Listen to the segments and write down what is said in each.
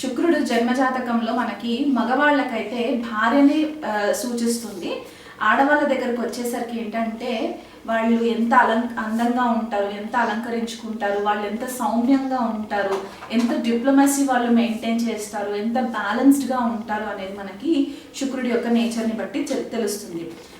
శుక్రుడు జన్మజాతకంలో మనకి మగవాళ్ళకైతే భార్యని సూచిస్తుంది. ఆడవాళ్ళ దగ్గరకు వచ్చేసరికి ఏంటంటే వాళ్ళు ఎంత అలం అందంగా ఉంటారు ఎంత అలంకరించుకుంటారు వాళ్ళు ఎంత సౌమ్యంగా ఉంటారు ఎంత డిప్లొమసీ వాళ్ళు మెయింటైన్ చేస్తారు ఎంత బ్యాలెన్స్డ్గా ఉంటారు అనేది మనకి శుక్రుడి యొక్క నేచర్ని బట్టి తెలుస్తుంది.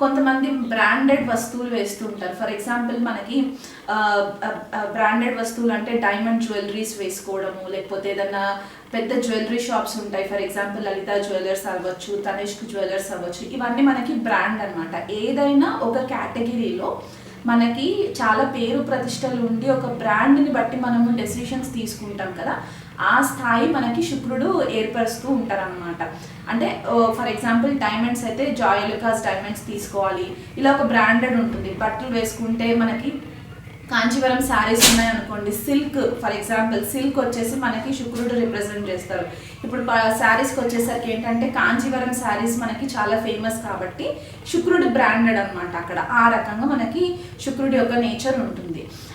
కొంతమంది బ్రాండెడ్ వస్తువులు వేస్తుంటారు. ఫర్ ఎగ్జాంపుల్ మనకి బ్రాండెడ్ వస్తువులు అంటే డైమండ్ జ్యువెలరీస్ వేసుకోవడము లేకపోతే ఏదన్నా పెద్ద జ్యువెలరీ షాప్స్ ఉంటాయి. ఫర్ ఎగ్జాంపుల్ లలిత జ్యువెలర్స్ అవ్వచ్చు తనిష్క్ జ్యువెలర్స్ అవ్వచ్చు. ఇవన్నీ మనకి బ్రాండ్ అన్నమాట. ఏదైనా ఒక కేటగిరీలో మనకి చాలా పేరు ప్రతిష్టలు ఉండి ఒక బ్రాండ్ని బట్టి మనము డెసిషన్స్ తీసుకుంటాం కదా. ఆ స్థాయి మనకి శుక్రుడు ఏర్పరుస్తూ ఉంటారనమాట అంటే ఫర్ ఎగ్జాంపుల్ డైమండ్స్ అయితే జాయ్ డైమండ్స్ తీసుకోవాలి. ఇలా ఒక బ్రాండెడ్ ఉంటుంది. బట్టలు వేసుకుంటే మనకి కాంచీవరం శారీస్ ఉన్నాయనుకోండి సిల్క్ ఫర్ ఎగ్జాంపుల్ సిల్క్ వచ్చేసి మనకి శుక్రుడు రిప్రజెంట్ చేస్తారు. ఇప్పుడు శారీస్కి వచ్చేసరికి ఏంటంటే కాంచీవరం శారీస్ మనకి చాలా ఫేమస్ కాబట్టి శుక్రుడు బ్రాండెడ్ అనమాట అక్కడ. ఆ రకంగా మనకి శుక్రుడి యొక్క నేచర్ ఉంటుంది.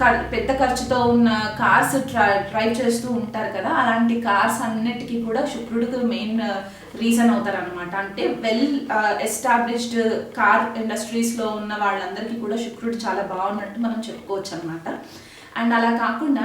పెద్ద ఖర్చుతో ఉన్న కార్స్ డ్రైవ్ చేస్తూ ఉంటారు కదా అలాంటి కార్స్ అన్నిటికీ కూడా శుక్రుడికి మెయిన్ రీజన్ అవుతారు అనమాట అంటే వెల్ ఎస్టాబ్లిష్డ్ కార్ ఇండస్ట్రీస్లో ఉన్న వాళ్ళందరికీ కూడా శుక్రుడు చాలా బాగున్నట్టు మనం చెప్పుకోవచ్చు అనమాట అండ్ అలా కాకుండా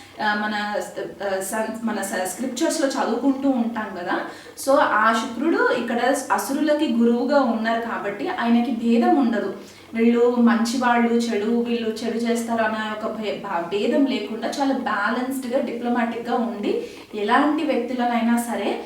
మన ఆ, సన్- మన స్క్రిప్చర్స్లో చదువుకుంటూ ఉంటాం కదా. సో ఆ శుక్రుడు ఇక్కడ అసురులకి గురువుగా ఉన్నారు కాబట్టి ఆయనకి భేదం ఉండదు. వీళ్ళు మంచి వాళ్ళు చెడు వీళ్ళు చెడు చేస్తారు అనే ఒక భే- భేదం లేకుండా చాలా బ్యాలెన్స్డ్గా డిప్లొమాటిక్గా ఉండి ఎలాంటి వ్యక్తులనైనా సరే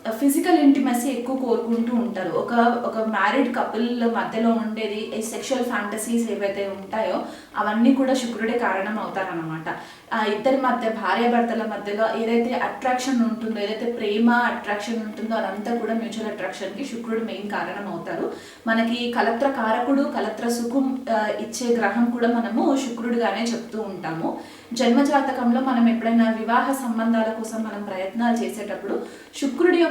ఫిజికల్ ఇంటిమసీ ఎక్కువ కోరుకుంటూ ఉంటారు. ఒక ఒక మ్యారీడ్ కపుల్ మధ్యలో ఉండేది ఈ సెక్షువల్ ఫ్యాంటసీస్ ఏవైతే ఉంటాయో అవన్నీ కూడా శుక్రుడే కారణం అవుతారనమాట ఆ ఇద్దరి మధ్య భార్యాభర్తల మధ్యలో ఏదైతే అట్రాక్షన్ ఉంటుందో ఏదైతే ప్రేమ అట్రాక్షన్ ఉంటుందో అదంతా కూడా మ్యూచువల్ అట్రాక్షన్కి శుక్రుడు మెయిన్ కారణం అవుతారు. మనకి కలత్ర కారకుడు కలత్ర సుఖం ఇచ్చే గ్రహం కూడా మనము శుక్రుడుగానే చెప్తూ ఉంటాము. జన్మజాతకంలో మనం ఎప్పుడైనా వివాహ సంబంధాల కోసం మనం ప్రయత్నాలు చేసేటప్పుడు శుక్రుడి యొక్క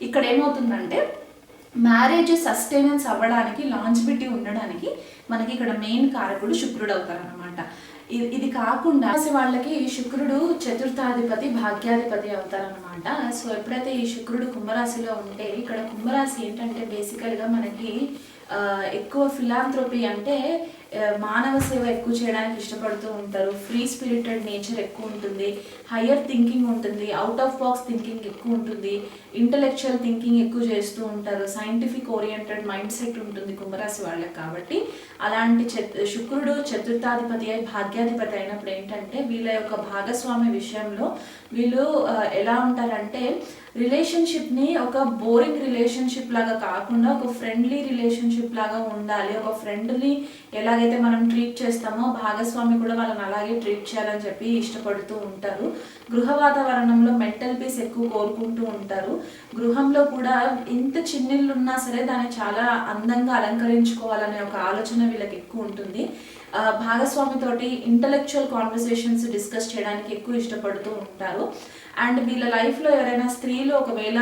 ఇక్కడ ఏమవుతుందంటే మ్యారేజ్ సస్టైనెన్స్ అవ్వడానికి లాంజిబిటీ ఉండడానికి మనకి ఇక్కడ మెయిన్ కారకుడు శుక్రుడు అవుతారనమాట ఇది కాకుండా వాళ్ళకి వాళ్ళకి శుక్రుడు చతుర్థాధిపతి భాగ్యాధిపతి అవుతారనమాట సో ఎప్పుడైతే ఈ శుక్రుడు కుంభరాశిలో ఉంటే ఇక్కడ కుంభరాశి ఏంటంటే బేసికల్గా మనకి ఎక్కువ ఫిలాంథ్రోపీ అంటే మానవ సేవ ఎక్కువ చేయడానికి ఇష్టపడుతూ ఉంటారు. ఫ్రీ స్పిరిటెడ్ నేచర్ ఎక్కువ ఉంటుంది. హయ్యర్ థింకింగ్ ఉంటుంది. అవుట్ ఆఫ్ బాక్స్ థింకింగ్ ఎక్కువ ఉంటుంది. ఇంటలెక్చువల్ థింకింగ్ ఎక్కువ చేస్తూ ఉంటారు. సైంటిఫిక్ ఓరియంటెడ్ మైండ్ సెట్ ఉంటుంది కుంభరాశి వాళ్ళకి కాబట్టి అలాంటి శుక్రుడు చతుర్థాధిపతి అయి భాగ్యాధిపతి అయినప్పుడు ఏంటంటే వీళ్ళ యొక్క భాగస్వామి విషయంలో వీళ్ళు ఎలా ఉంటారంటే రిలేషన్షిప్ని ఒక బోరింగ్ రిలేషన్షిప్ లాగా కాకుండా ఒక ఫ్రెండ్లీ రిలేషన్షిప్ లాగా ఉండాలి. ఒక ఫ్రెండ్ని ఎలాగైతే మనం ట్రీట్ చేస్తామో భాగస్వామి కూడా వాళ్ళని అలాగే ట్రీట్ చేయాలని చెప్పి ఇష్టపడుతూ ఉంటారు. గృహ వాతావరణంలో మెంటల్ పీస్ ఎక్కువ కోరుకుంటూ ఉంటారు. గృహంలో కూడా ఇంత చిన్నిళ్ళు ఉన్నా సరే దాన్ని చాలా అందంగా అలంకరించుకోవాలనే ఒక ఆలోచన వీళ్ళకి ఎక్కువ ఉంటుంది. భాగస్వామితోటి ఇంటలెక్చువల్ కాన్వర్సేషన్స్ డిస్కస్ చేయడానికి ఎక్కువ ఇష్టపడుతూ ఉంటారు. అండ్ వీళ్ళ లైఫ్లో ఎవరైనా స్త్రీలు ఒకవేళ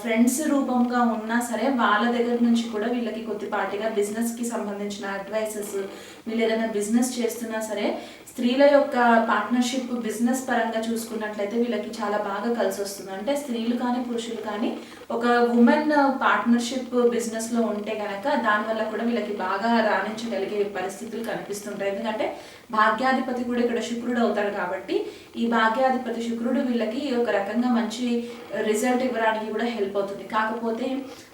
ఫ్రెండ్స్ రూపంగా ఉన్నా సరే వాళ్ళ దగ్గర నుంచి కూడా వీళ్ళకి కొద్దిపాటిగా బిజినెస్కి సంబంధించిన అడ్వైసెస్ వీళ్ళు ఏదైనా బిజినెస్ చేస్తున్నా సరే స్త్రీల యొక్క పార్ట్నర్షిప్ బిజినెస్ పరంగా చూసుకున్నట్లయితే వీళ్ళకి చాలా బాగా కలిసి వస్తుంది అంటే స్త్రీలు కానీ పురుషులు కానీ ఒక ఉమెన్ పార్ట్నర్షిప్ బిజినెస్లో ఉంటే కనుక దానివల్ల కూడా వీళ్ళకి బాగా రాణించగలిగే పరిస్థితులు కనిపిస్తుంటాయి. ఎందుకంటే భాగ్యాధిపతి కూడా ఇక్కడ శుక్రుడు అవుతాడు కాబట్టి ఈ భాగ్యాధిపతి శుక్రుడు వీళ్ళకి ఒక రకంగా మంచి రిజల్ట్ ఇవ్వడానికి కూడా హెల్ప్ అవుతుంది. కాకపోతే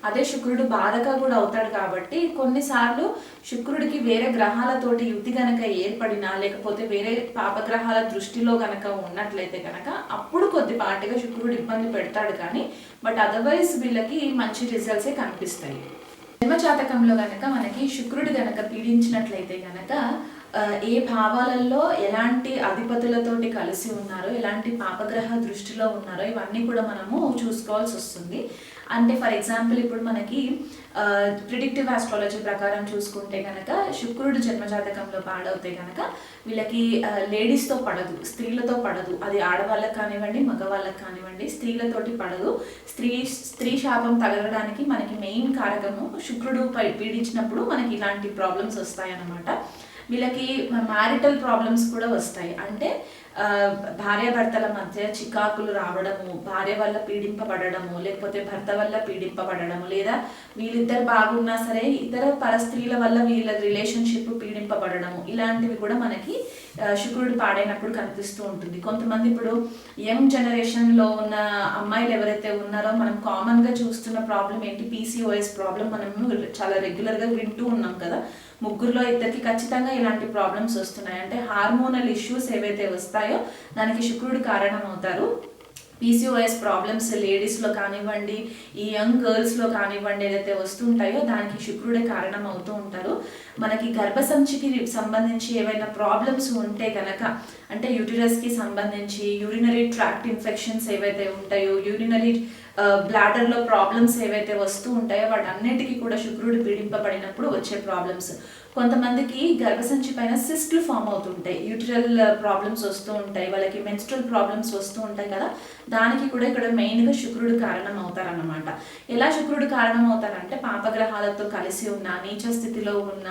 అదే శుక్రుడు బాధక కూడా అవుతాడు కాబట్టి కొన్నిసార్లు శుక్రుడికి వేరే గ్రహాలతోటి యుద్ధి గనక ఏర్పడినా లేకపోతే వేరే పాపగ్రహాల దృష్టిలో గనక ఉన్నట్లయితే కనుక అప్పుడు కొద్దిపాటిగా శుక్రుడు ఇబ్బంది పెడతాడు. కానీ బట్ అదర్వైజ్ వీళ్ళకి మంచి రిజల్ట్సే కనిపిస్తాయి. జన్మజాతకంలో గనక మనకి శుక్రుడు గనక పీడించినట్లయితే గనక ఏ భావాలలో ఎలాంటి అధిపతులతోటి కలిసి ఉన్నారో ఎలాంటి పాపగ్రహ దృష్టిలో ఉన్నారో ఇవన్నీ కూడా మనము చూసుకోవాల్సి వస్తుంది. అంటే ఫర్ ఎగ్జాంపుల్ ఇప్పుడు మనకి ప్రిడిక్టివ్ ఆస్ట్రాలజీ ప్రకారం చూసుకుంటే కనుక శుక్రుడు జన్మజాతకంలో పాడవుతే కనుక వీళ్ళకి లేడీస్తో పడదు స్త్రీలతో పడదు. అది ఆడవాళ్ళకి కానివ్వండి మగవాళ్ళకి కానివ్వండి స్త్రీలతోటి పడదు. స్త్రీ స్త్రీ శాపం తగలడానికి మనకి మెయిన్ కారకము శుక్రుడు పై పీడించినప్పుడు మనకి ఇలాంటి ప్రాబ్లమ్స్ వస్తాయన్నమాట. వీళ్ళకి మ్యారిటల్ ప్రాబ్లమ్స్ కూడా వస్తాయి. అంటే భార్యాభర్తల మధ్య చికాకులు రావడము భార్య వల్ల పీడింపబడము లేకపోతే భర్త వల్ల పీడింపబడము లేదా వీళ్ళిద్దరు బాగున్నా సరే ఇతర పరస్త్రీల వల్ల వీళ్ళ రిలేషన్షిప్ పీడింపబడము ఇలాంటివి కూడా మనకి శుక్రుడు పాడైనప్పుడు కనిపిస్తూ ఉంటుంది. కొంతమంది ఇప్పుడు యంగ్ జనరేషన్లో ఉన్న అమ్మాయిలు ఎవరైతే ఉన్నారో మనం కామన్గా చూస్తున్న ప్రాబ్లం ఏంటి? పీసీఓఎస్ ప్రాబ్లం మనము చాలా రెగ్యులర్గా వింటూ ఉన్నాం కదా. ముగ్గురులో ఇద్దరికి ఖచ్చితంగా ఇలాంటి ప్రాబ్లమ్స్ వస్తున్నాయి. అంటే హార్మోనల్ ఇష్యూస్ ఏవైతే వస్తాయో దానికి శుక్రుడు కారణం అవుతారు పీసీఓఎస్ ప్రాబ్లమ్స్ లేడీస్లో కానివ్వండి ఈ యంగ్ గర్ల్స్లో కానివ్వండి ఏదైతే వస్తుంటాయో దానికి శుక్రుడే కారణం అవుతూ ఉంటారు. మనకి గర్భసంచికి సంబంధించి ఏవైనా ప్రాబ్లమ్స్ ఉంటే కనుక అంటే యూటిరస్కి సంబంధించి యూరినరీ ట్రాక్ట్ ఇన్ఫెక్షన్స్ ఏవైతే ఉంటాయో యూరినరీ బ్లాడర్లో ప్రాబ్లమ్స్ ఏవైతే వస్తూ ఉంటాయో వాటన్నిటికీ కూడా శుక్రుడు పీడింపబడినప్పుడు వచ్చే ప్రాబ్లమ్స్ కొంతమందికి గర్భసంచి పైన సిస్ట్లు ఫామ్ అవుతుంటాయి. యూటిరల్ ప్రాబ్లమ్స్ uh, వస్తూ ఉంటాయి. వాళ్ళకి మెన్స్ట్రల్ ప్రాబ్లమ్స్ వస్తూ ఉంటాయి కదా. దానికి కూడా ఇక్కడ మెయిన్గా శుక్రుడు కారణం అవుతారన్నమాట. ఎలా శుక్రుడు కారణం అవుతారంటే పాపగ్రహాలతో కలిసి ఉన్న నీచ స్థితిలో ఉన్న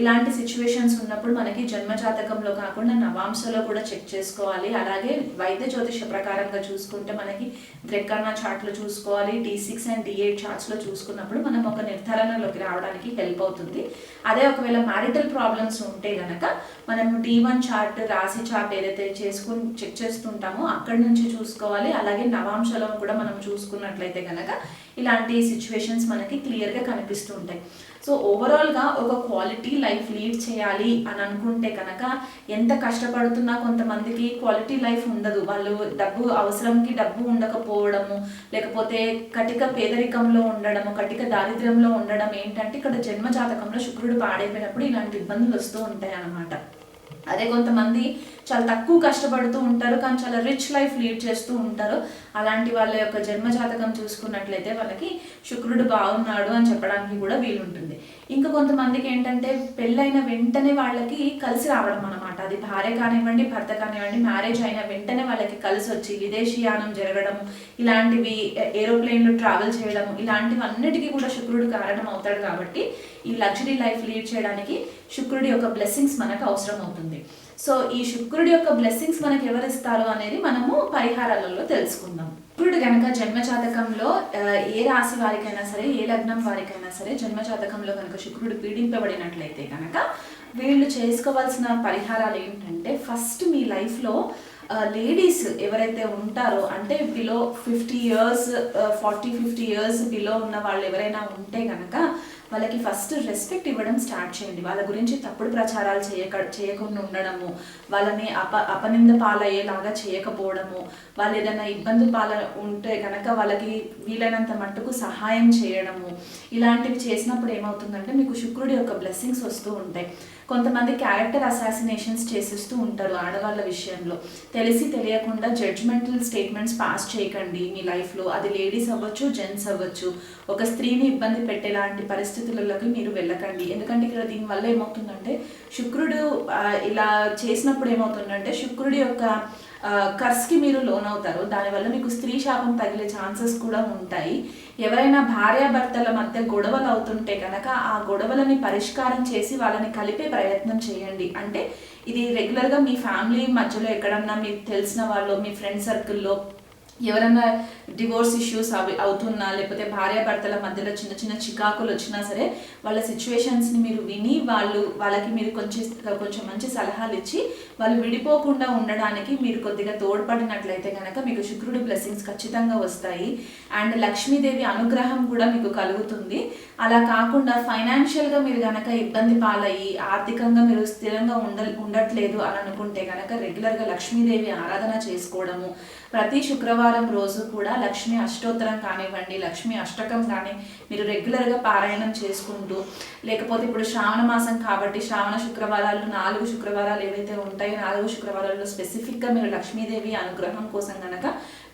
ఇలాంటి సిచ్యువేషన్స్ ఉన్నప్పుడు మనకి జన్మజాతకంలో కాకుండా నవాంశలో కూడా చెక్ చేసుకోవాలి. అలాగే వైద్య జ్యోతిష ప్రకారంగా చూసుకుంటే మనకి ద్రెక్కన్న చార్ట్లో చూసుకోవాలి. D six and D eight చార్ట్స్లో చూసుకున్నప్పుడు మనం ఒక నిర్ధారణలోకి రావడానికి హెల్ప్ అవుతుంది. అదే ఒక ఒకవేళ మ్యారిటల్ ప్రాబ్లమ్స్ ఉంటే గనక మనం డి వన్ చార్ట్ రాశి చార్ట్ ఏదైతే చేసుకుని చెక్ చేస్తుంటామో అక్కడి నుంచి చూసుకోవాలి. అలాగే నవాంశలం కూడా మనం చూసుకున్నట్లయితే గనక ఇలాంటి సిచ్యువేషన్స్ మనకి క్లియర్గా కనిపిస్తూ ఉంటాయి. సో ఓవరాల్గా ఒక క్వాలిటీ లైఫ్ లీడ్ చేయాలి అని అనుకుంటే కనుక ఎంత కష్టపడుతున్నా కొంతమందికి క్వాలిటీ లైఫ్ ఉండదు. వాళ్ళు డబ్బు అవసరంకి డబ్బు ఉండకపోవడము లేకపోతే కటిక పేదరికంలో ఉండడము కటిక దారిద్ర్యంలో ఉండడం ఏంటంటే ఇక్కడ జన్మ జాతకంలో శుక్రుడు పాడైపోయినప్పుడు ఇలాంటి ఇబ్బందులు వస్తూ ఉంటాయి అన్నమాట అదే కొంతమంది చాలా తక్కువ కష్టపడుతూ ఉంటారు కానీ చాలా రిచ్ లైఫ్ లీడ్ చేస్తూ ఉంటారు. అలాంటి వాళ్ళ యొక్క జన్మజాతకం చూసుకున్నట్లయితే వాళ్ళకి శుక్రుడు బాగున్నాడు అని చెప్పడానికి కూడా వీలుంటుంది. ఇంకా కొంతమందికి ఏంటంటే పెళ్ళైన వెంటనే వాళ్ళకి కలిసి రావడం అనమాట అది భార్య కానివ్వండి భర్త కానివ్వండి మ్యారేజ్ అయిన వెంటనే వాళ్ళకి కలిసి వచ్చి విదేశీయానం జరగడం ఇలాంటివి ఏరోప్లేన్లో ట్రావెల్ చేయడం ఇలాంటివన్నిటికీ కూడా శుక్రుడు కారణం అవుతాడు కాబట్టి ఈ లగ్జరీ లైఫ్ లీడ్ చేయడానికి శుక్రుడి యొక్క బ్లెస్సింగ్స్ మనకు అవసరం అవుతుంది సో ఈ శుక్రుడి యొక్క బ్లెస్సింగ్స్ మనకి ఎవరిస్తారు అనేది మనము పరిహారాలలో తెలుసుకుందాం. శుక్రుడు కనుక జన్మ జాతకంలో ఏ రాశి వారికైనా సరే ఏ లగ్నం వారికైనా సరే జన్మ జాతకంలో కనుక శుక్రుడు పీడింపబడినట్లయితే కనుక వీళ్ళు చేసుకోవాల్సిన పరిహారాలు ఏంటంటే ఫస్ట్ మీ లైఫ్లో లేడీస్ ఎవరైతే ఉంటారో అంటే below fifty years forty fifty years below ఉన్న వాళ్ళు ఎవరైనా ఉంటే కనుక వాళ్ళకి ఫస్ట్ రెస్పెక్ట్ ఇవ్వడం స్టార్ట్ చేయండి. వాళ్ళ గురించి తప్పుడు ప్రచారాలు చేయక చేయకుండా ఉండడము వాళ్ళని అప అపనింద పాలయ్యేలాగా చేయకపోవడము వాళ్ళు ఏదైనా ఇబ్బంది పాల ఉంటే కనుక వాళ్ళకి వీలైనంత మట్టుకు సహాయం చేయడము ఇలాంటివి చేసినప్పుడు ఏమవుతుందంటే మీకు శుక్రుడి యొక్క బ్లెస్సింగ్స్ వస్తూ ఉంటాయి. కొంతమంది క్యారెక్టర్ అసాసినేషన్స్ చేసేస్తూ ఉంటారు ఆడవాళ్ళ విషయంలో. తెలిసి తెలియకుండా జడ్జ్మెంటల్ స్టేట్మెంట్స్ పాస్ చేయకండి మీ లైఫ్లో. అది లేడీస్ అవ్వచ్చు జెంట్స్ అవ్వచ్చు. ఒక స్త్రీని ఇబ్బంది పెట్టేలాంటి పరిస్థితులలోకి మీరు వెళ్ళకండి. ఎందుకంటే ఇక్కడ దీనివల్ల ఏమవుతుందంటే శుక్రుడు ఇలా చేసినప్పుడు ఏమవుతుందంటే శుక్రుడి యొక్క కర్స్కి మీరు లోన్ అవుతారు. దానివల్ల మీకు స్త్రీ శాపం తగిలే ఛాన్సెస్ కూడా ఉంటాయి. ఎవరైనా భార్యాభర్తల మధ్య గొడవలు అవుతుంటే కనుక ఆ గొడవలని పరిష్కారం చేసి వాళ్ళని కలిపే ప్రయత్నం చేయండి. అంటే ఇది రెగ్యులర్గా మీ ఫ్యామిలీ మధ్యలో ఎక్కడన్నా మీకు తెలిసిన వాళ్ళు మీ ఫ్రెండ్ సర్కిల్లో ఎవరైనా డివోర్స్ ఇష్యూస్ అవి అవుతున్నా లేకపోతే భార్యాభర్తల మధ్యలో చిన్న చిన్న చికాకులు వచ్చినా సరే వాళ్ళ సిచ్యువేషన్స్ని మీరు విని వాళ్ళు వాళ్ళకి మీరు కొంచెం కొంచెం మంచి సలహాలు ఇచ్చి వాళ్ళు విడిపోకుండా ఉండడానికి మీరు కొద్దిగా తోడ్పడినట్లయితే కనుక మీకు శుక్రుడు బ్లెస్సింగ్స్ ఖచ్చితంగా వస్తాయి. అండ్ లక్ష్మీదేవి అనుగ్రహం కూడా మీకు కలుగుతుంది. అలా కాకుండా ఫైనాన్షియల్గా మీరు కనుక ఇబ్బంది పాలయ్యి ఆర్థికంగా మీరు స్థిరంగా ఉండ ఉండట్లేదు అని అనుకుంటే కనుక రెగ్యులర్గా లక్ష్మీదేవి ఆరాధన చేసుకోవడము. ప్రతి శుక్రవారం రోజు కూడా లక్ష్మీ అష్టోత్తరం కానివ్వండి లక్ష్మీ అష్టకం కానీ మీరు రెగ్యులర్గా పారాయణం చేసుకుంటూ లేకపోతే ఇప్పుడు శ్రావణ మాసం కాబట్టి శ్రావణ శుక్రవారాలు నాలుగు శుక్రవారాలు ఏవైతే ఉంటాయో నాలుగు శుక్రవారాల్లో స్పెసిఫిక్గా మీరు లక్ష్మీదేవి అనుగ్రహం కోసం కనుక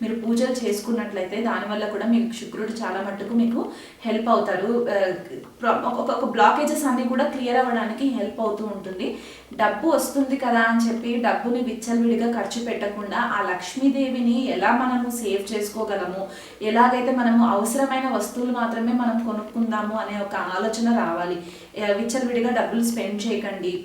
మీరు పూజలు చేసుకున్నట్లయితే దానివల్ల కూడా మీకు శుక్రుడు చాలా మట్టుకు మీకు హెల్ప్ అవుతారు. ఆ, ఒక్కొక్క బ్లాకేజెస్ అన్నీ కూడా క్లియర్ అవ్వడానికి హెల్ప్ అవుతూ ఉంటుంది. డబ్బు వస్తుంది కదా అని చెప్పి డబ్బుని విచ్చలవిడిగా ఖర్చు పెట్టకుండా ఆ లక్ష్మీదేవిని ఎలా మనము సేవ్ చేసుకోగలము? ఎలాగైతే మనము అవసరమైన వస్తువులు మాత్రమే మనం కొనుక్కుందాము అనే ఒక ఆలోచన రావాలి. విచ్చలవిడిగా డబ్బులు స్పెండ్ చేయకండి.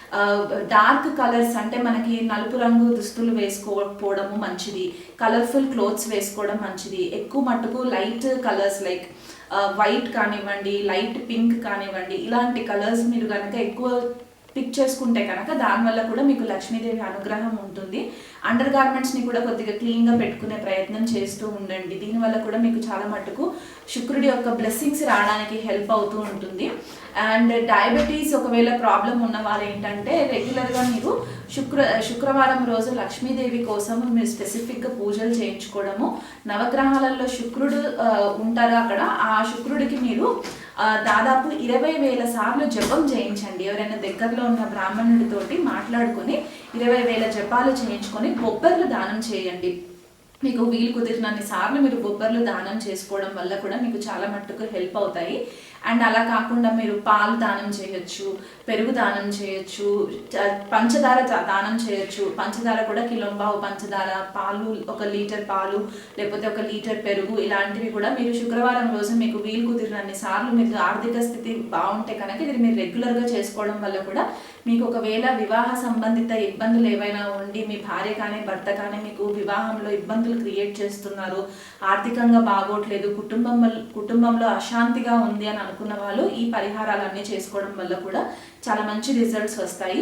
డార్క్ కలర్స్ అంటే మనకి నలుపు రంగు దుస్తులు వేసుకోకపోవడము మంచిది. కలర్ఫుల్ క్లోత్స్ వేసుకోవడం మంచిది. ఎక్కువ మట్టుకు లైట్ కలర్స్ లైక్ వైట్ కానివ్వండి లైట్ పింక్ కానివ్వండి ఇలాంటి కలర్స్ మీరు కనుక ఎక్కువ పిక్ చేసుకుంటే కనుక దానివల్ల కూడా మీకు లక్ష్మీదేవి అనుగ్రహం ఉంటుంది. అండర్ గార్మెంట్స్ని కూడా కొద్దిగా క్లీన్గా పెట్టుకునే ప్రయత్నం చేస్తూ ఉండండి. దీనివల్ల కూడా మీకు చాలా మటుకు శుక్రుడి యొక్క బ్లెస్సింగ్స్ రావడానికి హెల్ప్ అవుతూ ఉంటుంది. అండ్ డయాబెటీస్ ఒకవేళ ప్రాబ్లం ఉన్న వాళ్ళు ఏంటంటే రెగ్యులర్గా మీరు శుక్ర శుక్రవారం రోజు లక్ష్మీదేవి కోసం మీరు స్పెసిఫిక్గా పూజలు చేయించుకోవడము. నవగ్రహాలలో శుక్రుడు ఉంటారు అక్కడ. ఆ శుక్రుడికి మీరు దాదాపు ఇరవై వేల సార్లు జపం చేయించండి. ఎవరైనా దగ్గరలో ఉన్న బ్రాహ్మణుడితోటి మాట్లాడుకొని ఇరవై వేల జపాలు చేయించుకొని బొబ్బర్లు దానం చేయండి. మీకు వీలు కుదిరినన్ని సార్లు మీరు బొబ్బర్లు దానం చేసుకోవడం వల్ల కూడా మీకు చాలా మట్టుకు హెల్ప్ అవుతాయి. అండ్ అలా కాకుండా మీరు పాలు దానం చేయొచ్చు పెరుగు దానం చేయొచ్చు పంచదార దానం చేయొచ్చు. పంచదార కూడా కిలోంబావు పంచదార పాలు ఒక లీటర్ పాలు లేకపోతే ఒక లీటర్ పెరుగు ఇలాంటివి కూడా మీరు శుక్రవారం రోజు మీకు వీలు కుదిరినన్ని సార్లు మీకు ఆర్థిక స్థితి బాగుంటే కనుక ఇది మీరు రెగ్యులర్గా చేసుకోవడం వల్ల కూడా మీకు ఒకవేళ వివాహ సంబంధిత ఇబ్బందులు ఏవైనా ఉండి మీ భార్య కానీ భర్త కానీ మీకు వివాహంలో ఇబ్బందులు క్రియేట్ చేస్తున్నారు ఆర్థికంగా బాగోట్లేదు కుటుంబం వల్ల- కుటుంబంలో అశాంతిగా ఉంది అని అనుకున్న వాళ్ళు ఈ పరిహారాలన్నీ చేసుకోవడం వల్ల కూడా చాలా మంచి రిజల్ట్స్ వస్తాయి.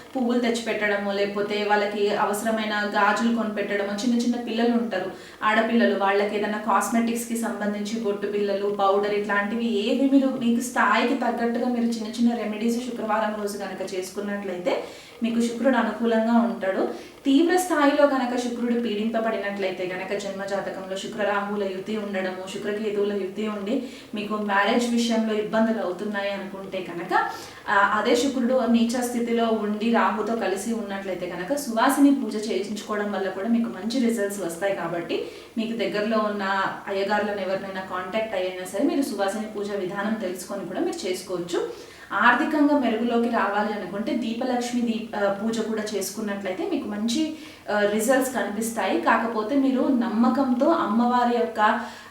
పువ్వులు తెచ్చిపెట్టడమో లేకపోతే వాళ్ళకి అవసరమైన గాజులు కొనిపెట్టడమో చిన్న చిన్న పిల్లలు ఉంటారు. ఆడపిల్లలు వాళ్ళకి ఏదైనా కాస్మెటిక్స్కి సంబంధించి బొట్టు పిల్లలు పౌడర్ ఇట్లాంటివి ఏవి మీరు మీకు స్థాయికి తగ్గట్టుగా మీరు చిన్న చిన్న రెమెడీస్ శుక్రవారం రోజు కనుక చేసుకున్నట్లయితే మీకు శుక్రుడు అనుకూలంగా ఉంటాడు. తీవ్ర స్థాయిలో గనక శుక్రుడు పీడింపబడినట్లయితే గనక జన్మ జాతకంలో శుక్రరాహువుల యుతి ఉండడము శుక్రకేతువుల యుతి ఉండి మీకు మ్యారేజ్ విషయంలో ఇబ్బందులు అవుతున్నాయి అనుకుంటే కనుక అదే శుక్రుడు నీచ స్థితిలో ఉండి రాహుతో కలిసి ఉన్నట్లయితే కనుక సువాసిని పూజ చేయించుకోవడం వల్ల కూడా మీకు మంచి రిజల్ట్స్ వస్తాయి కాబట్టి మీకు దగ్గరలో ఉన్న అయ్యగారులను ఎవరినైనా కాంటాక్ట్ అయ్యినా సరే మీరు సువాసిని పూజ విధానం తెలుసుకొని కూడా మీరు చేసుకోవచ్చు. ఆర్థికంగా మెరుగులోకి రావాలి అనుకుంటే దీపలక్ష్మి దీప పూజ కూడా చేసుకున్నట్లయితే మీకు మంచి రిజల్ట్స్ కనిపిస్తాయి. కాకపోతే మీరు నమ్మకంతో అమ్మవారి యొక్క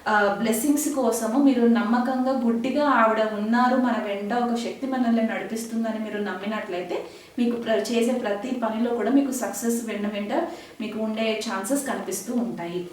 బ్లెస్సింగ్స్ కోసము మీరు నమ్మకంగా గుడ్డిగా ఆవిడ ఉన్నారు. మన వెంట ఒక శక్తి మనల్ని నడిపిస్తుందని మీరు నమ్మినట్లయితే మీకు ప్ర- చేసే ప్రతి పనిలో కూడా మీకు సక్సెస్ వెంట వెంట మీకు ఉండే ఛాన్సెస్ కనిపిస్తూ ఉంటాయి.